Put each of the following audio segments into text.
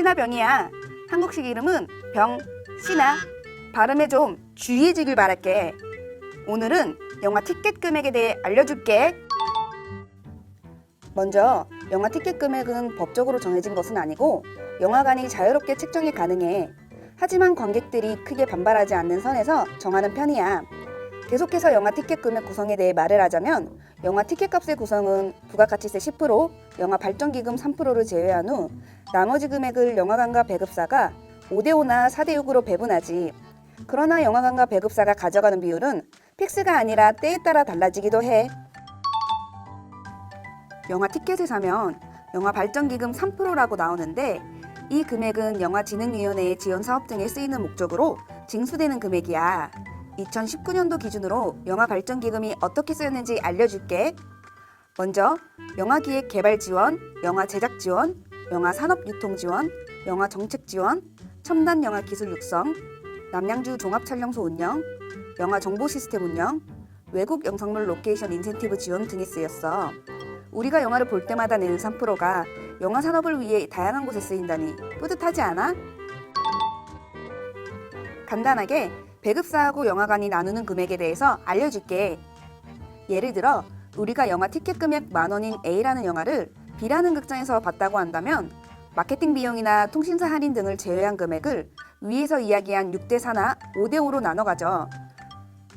신화병이야. 한국식 이름은 병, 신화. 발음에 좀 주의해주길 바랄게. 오늘은 영화 티켓 금액에 대해 알려줄게. 먼저 영화 티켓 금액은 법적으로 정해진 것은 아니고 영화관이 자유롭게 책정이 가능해. 하지만 관객들이 크게 반발하지 않는 선에서 정하는 편이야. 계속해서 영화 티켓 금액 구성에 대해 말을 하자면 영화 티켓 값의 구성은 부가가치세 10%, 영화 발전기금 3%를 제외한 후 나머지 금액을 영화관과 배급사가 5대5나 4대6으로 배분하지. 그러나 영화관과 배급사가 가져가는 비율은 픽스가 아니라 때에 따라 달라지기도 해. 영화 티켓을 사면 영화 발전기금 3%라고 나오는데 이 금액은 영화진흥위원회의 지원 사업 등에 쓰이는 목적으로 징수되는 금액이야. 2019년도 기준으로 영화 발전 기금이 어떻게 쓰였는지 알려줄게. 먼저 영화 기획 개발 지원, 영화 제작 지원, 영화 산업 유통 지원, 영화 정책 지원, 첨단 영화 기술 육성, 남양주 종합 촬영소 운영, 영화 정보 시스템 운영, 외국 영상물 로케이션 인센티브 지원 등이 쓰였어. 우리가 영화를 볼 때마다 내는 3%가 영화 산업을 위해 다양한 곳에 쓰인다니 뿌듯하지 않아? 간단하게 배급사하고 영화관이 나누는 금액에 대해서 알려줄게. 예를 들어 우리가 영화 티켓 금액 만 원인 A라는 영화를 B라는 극장에서 봤다고 한다면 마케팅 비용이나 통신사 할인 등을 제외한 금액을 위에서 이야기한 6대 4나 5대 5로 나눠 가져.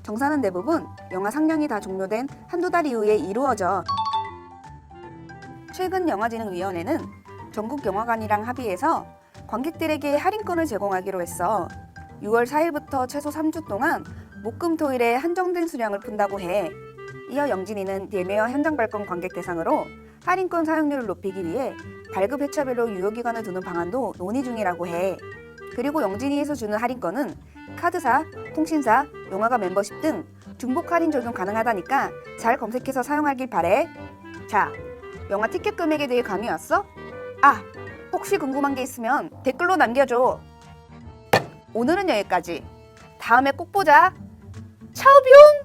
정산은 대부분 영화 상영이 다 종료된 한두 달 이후에 이루어져. 최근 영화진흥위원회는 전국 영화관이랑 합의해서 관객들에게 할인권을 제공하기로 했어. 6월 4일부터 최소 3주 동안 목금토일에 한정된 수량을 푼다고 해. 이어 영진이는 예매와 현장 발권 관객 대상으로 할인권 사용률을 높이기 위해 발급 회차별로 유효기간을 두는 방안도 논의 중이라고 해. 그리고 영진이에서 주는 할인권은 카드사, 통신사, 영화관 멤버십 등 중복 할인 적용 가능하다니까 잘 검색해서 사용하길 바래. 자, 영화 티켓 금액에 대해 감이 왔어? 아, 혹시 궁금한 게 있으면 댓글로 남겨줘. 오늘은 여기까지. 다음에 꼭 보자. 차오뿅!